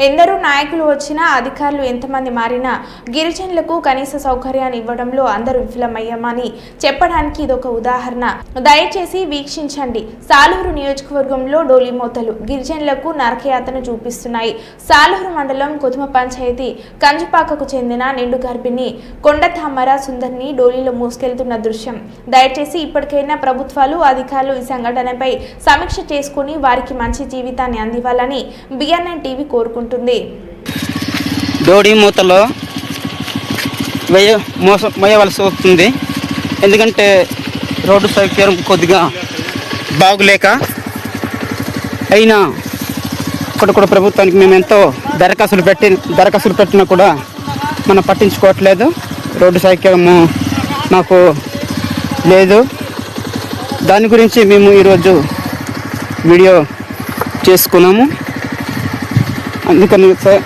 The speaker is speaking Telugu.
ఎందరో నాయకులు వచ్చినా అధికారులు ఎంతమంది మారినా గిరిజనులకు కనీస సౌకర్యాన్ని ఇవ్వడంలో అందరూ విఫలమయ్యామని చెప్పడానికి ఇదొక ఉదాహరణ. దయచేసి వీక్షించండి. సాలూరు నియోజకవర్గంలో డోలిమోతలు గిరిజనులకు నరకయాతను చూపిస్తున్నాయి. సాలూరు మండలం కుతుమ పంచాయతీ కంజుపాకకు చెందిన నిండు గర్భిణి కొండ తామర సుందర్ని డోలీలో మోసుకెళ్తున్న దృశ్యం. దయచేసి ఇప్పటికైనా ప్రభుత్వాలు అధికారులు ఈ సంఘటనపై సమీక్ష చేసుకుని వారికి మంచి జీవితాన్ని అందివ్వాలని బిఎన్ఎన్ టీవీ ఉంటుంది. దోడి మూతలో వేయ మోస మోయవలసి వస్తుంది. ఎందుకంటే రోడ్డు సౌకర్యం కొద్దిగా బాగులేక అయినా ఇక్కడ కూడా ప్రభుత్వానికి మేము ఎంతో దరఖాస్తులు పెట్టి దరఖాస్తులు పెట్టినా కూడా మనం పట్టించుకోవట్లేదు. రోడ్డు సౌకర్యము మాకు లేదు. దాని గురించి మేము ఈరోజు వీడియో చేసుకున్నాము. అందుకని సార్